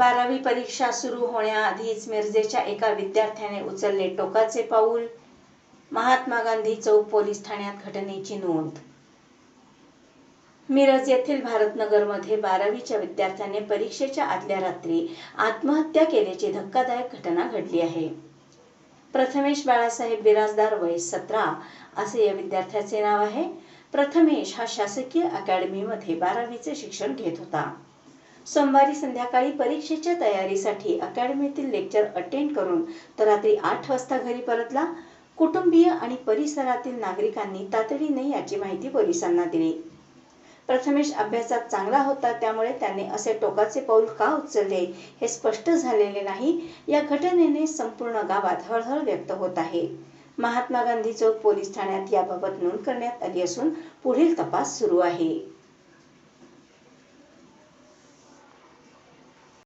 बारावी परीक्षा सुरू होण्याआधीच मिरजेच्या एका विद्यार्थ्याने उचलले टोकाचे पाऊल. महात्मा गांधी चौक पोलीस ठाण्यात घटनेची नोंद. मिरज येथील भारतनगरमध्ये बारावीच्या विद्यार्थ्याने परीक्षेच्या आदल्या रात्री आत्महत्या केल्याची धक्कादायक घटना घडली आहे. प्रथमेश बाळासाहेब बिराजदार वय सतरा असे या विद्यार्थ्याचे नाव आहे. प्रथमेश हा शासकीय अकॅडमीमध्ये बारावीचे शिक्षण घेत होता. सोमवारी संध्याकाळी परीक्षेच्या तयारीसाठी अकॅडमीतील लेक्चर अटेंड करून तो रात्री आठ वाजता घरी परतला. कुटुंबीय आणि परिसरातील नागरिकांनी तातडीने याची माहिती पोलिसांना दिली. प्रथमेश अभ्यासात चांगला होता त्यामुळे त्याने असे टोकाचे पाऊल का उचलले हे स्पष्ट झालेले नाही. या घटनेने संपूर्ण गावात हळहळ व्यक्त होत आहे. महात्मा गांधी चौक पोलीस ठाण्यात याबाबत नोंद करण्यात आली असून पुढील तपास सुरू आहे.